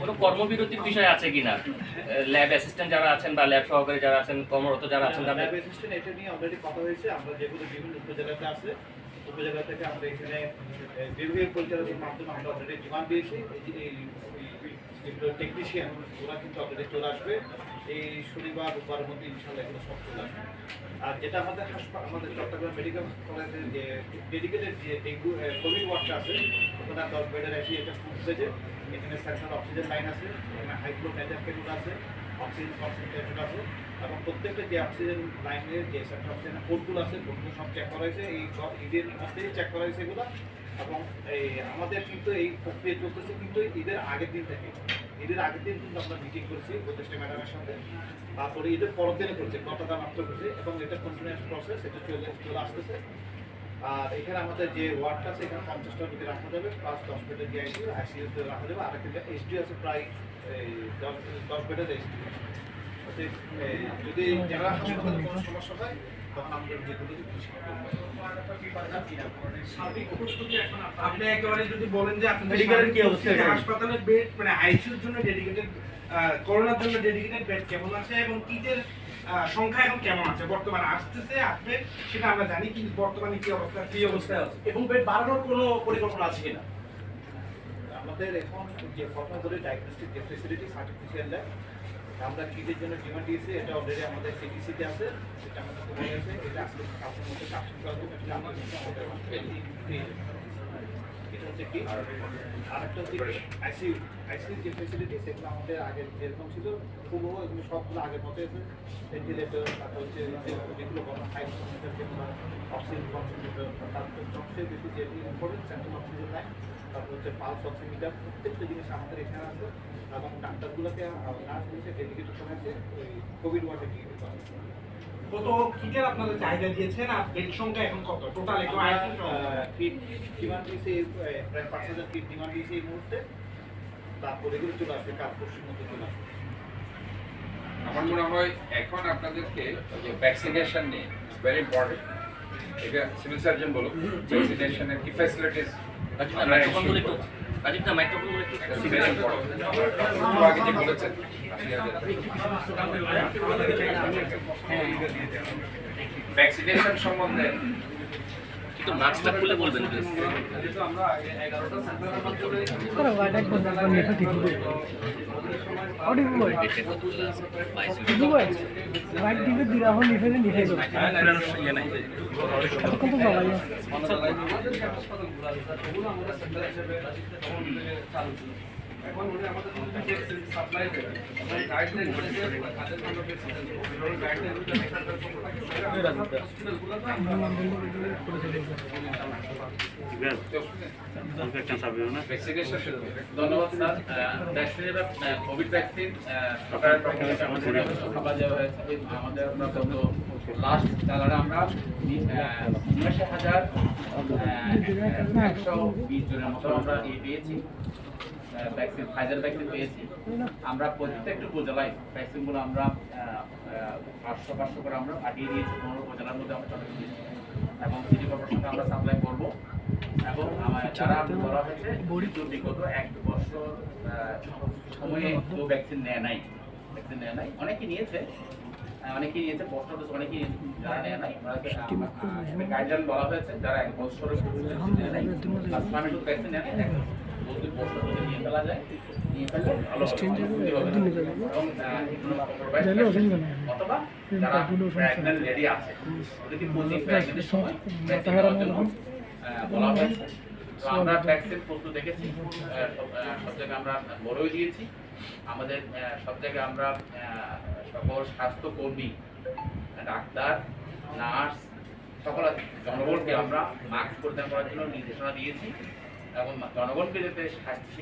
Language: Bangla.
কোনো কর্মবিরতির বিষয় আছে কিনা? ল্যাব অ্যাসিস্ট্যান্ট যারা আছেন বা ল্যাব সহকারী যারা আছেন কর্মরত যারা আছেন ল্যাব অ্যাসিস্ট্যান্ট এটা নিয়ে অলরেডি কথা হয়েছে। আমরা যেগুলো বিভিন্ন উপজেলাতে আছে উপজেলা থেকে আমরা এখানে বিভিন্ন বিভাগীয় পরিচালকের মাধ্যমে আমরা অলরেডি ডিমান্ড দিয়েছি। এই যেগুলো টেকনিশিয়ান ওরা কিন্তু অলরেডি চলে আসবে। এই শনিবার রোববারের মধ্যে ইনশাল্লাহ এগুলো সব চলে আসবে। আর যেটা আমাদের হাসপাতাল আমাদের চট্টগ্রাম মেডিকেল কলেজের যে ডেডিকেটেড যে ডেঙ্গু কোভিড ওয়ার্ডটা আছে, ওখানে দশ বেডের এসে এটা ফুল পেজে এখানে সেন্ট্রাল অক্সিজেন লাইন আছে, এখানে হাইফ্লো মেজার কেবল আছে অক্সিজেন কনসেন্ট্রেটর আছে। এবং প্রত্যেকটা যে অক্সিজেন লাইনের যে সেন্ট্রাল অক্সিজেন পোর্টগুলো আছে পোর্টগুলো সব চেক করা হয়েছে। এই ঈদের মধ্যেই চেক করা হয়েছে এগুলো। এবং, এই, আমাদের কিন্তু এই প্রক্রিয়া চলতেছে কিন্তু ঈদের আগের দিন থেকে। ঈদের আগের দিন কিন্তু আমরা মিটিং করছি উপদেষ্টা ম্যাডামের সাথে তারপরে ঈদের পরের দিনে করছি, গতকাল মাত্র করছে এবং এটা কন্টিনিউয়াস প্রসেস এটা চলে চলে আসতেছে। আর এখানে আমাদের যে ওয়ার্ডটা আছে, এখানে পঞ্চাশটা রুগী রাখা যাবে প্লাস দশ বেডের যে আইসিইউ আইসিইউতে রাখা যাবে। আর একটা এইচডি আছে প্রায় দশ দশ বেডের এইচডি যদি জেনারেল হাসপাতালে কোনো সমস্যা হয় তখন আপনার- আপনি একেবারে যদি বলেন যে আপনাদের মেডিকেলের কি অবস্থা সার্বিক হাসপাতালের বেড মানে আইসিইউর জন্য ডেডিকেটেড করোনার জন্য ডেডিকেটেড বেড কেমন আছে এবং কিটের সংখ্যা এখন কেমন আছে? বর্তমানে আসতেছে আসবে সেটা আমরা জানি কিন্তু বর্তমানে কি অবস্থা? কি অবস্থায় আছে? এবং বেড বাড়ানোর কোনো পরিকল্পনা আছে কিনা? আমাদের এখন যে ঘটনা ধরে ডায়াগনস্টিক যে ফেসিলিটি সার্টিফিশিয়াল ল্যাব আমরা কিটের জন্য ডিমান্ড দিয়েছি, এটা অলরেডি আমাদের সিটিসিতে আছে সেটা আমাদের এটা আসলে কাপড়ের মধ্যে কাপড় করা যাবে এটা আমাদের মধ্যে আমাদের পেয়ে যাবে। এটা হচ্ছে কি, আর একটা হচ্ছে আইসিইউ আইসিইউ যে ফেসিলিটি সেগুলো আমাদের আগে যেরকম ছিল পুরো এগুলো সবগুলো আগের মতো আছে। ভেন্টিলেটর তারপর হচ্ছে যেগুলো হাই অক্সিজেন কনসেন্ট্রেটর তারপর সবচেয়ে বেশি যে ইম্পর্টেন্ট সেন্ট্রাল অক্সিজেন লাইন তারপর হচ্ছে পালস অক্সিমিটার প্রত্যেকটা জিনিস আমাদের এখানে আছে। এবং ডাক্তারগুলোকে নার্স হচ্ছে ডেডিকেটেড করা আছে ওই কোভিড ওয়ার্ডে দিতে হবে কত কিটের আপনাদের চাহিদা দিয়েছেন আর বেড সংখ্যা এখন কত? টোটাল এখন আইসিইউ কিট ডিমান্ড দিয়েছে প্রায় পাঁচ হাজার কিট ডিমান্ড দিয়েছে এই মুহূর্তে। তারপর এগুলো চলে আসবে কাল পরশুর মধ্যে চলে আসবে। আমার মনে হয় এখন আপনাদেরকে যে ভ্যাকসিনেশন নিয়ে ভেরি ইম্পর্টেন্ট এটা সিভিল সার্জন বলো ভ্যাকসিনেশনের কি ফ্যাসিলিটিস রাজীব না মাইক্রোফোন বলে একটু রাজীব না মাইক্রোফোন একটু আগে যে বলেছেন ভ্যাকসিনেশন সম্বন্ধে একটু মাস্কটা খুলে বলবেন প্লিজ হোয়াইট এখন উনি আমাদের সাপ্লাই দেবে। গাইডলাইন ধন্যবাদ স্যার। ভ্যাকসিনের কোভিড ভ্যাকসিন সরকারের পক্ষ থেকে আমাদের দেওয়া হয়েছে। আমাদের আমরা গত লাস্ট চালানে আমরা উনিশ হাজার একশো বিশ জনের মতো আমরা পেয়েছি। ভ্যাকসিন ফাইজার ভ্যাকসিন পেয়েছি। আমরা প্রত্যেকটা উপজেলায় ভ্যাকসিনগুলো আমরা পাঁচশো পাঁচশো করে আমরা পাঠিয়ে দিয়েছি। পনেরো উপজেলার মধ্যে আমরা দিয়েছি এবং সিটি কর্পোরেশনকে আমরা সাপ্লাই করব। এবং যারা বলা হয়েছে বিগত এক বছর সময়ে কেউ ভ্যাকসিন নেয় নাই। ভ্যাকসিন নেয় নাই। অনেকে নিয়েছে। অনেকেই নিয়েছে পোস্ট অফিস অনেকেই যারা নেয় নাই গাইডলাইন বলা হয়েছে যারা এক বছরের ভ্যাকসিন নেয় নাই নেয় ফেলা যায়। নিয়ে ফেললে ভালো। অথবা যারা লেডি আছে। ওদেরকে সময় বলা হয়েছে তো আমরা ভ্যাকসিন প্রস্তুত দেখেছি। সব জায়গায় আমরা দিয়েছি। আমাদের সব জায়গায় আমরা সকল স্বাস্থ্যকর্মী ডাক্তার নার্স সকল জনগণকে আমরা মাস্ক পরিধান করার জন্য নির্দেশনা দিয়েছি। এবং জনগণকে যাতে স্বাস্থ্য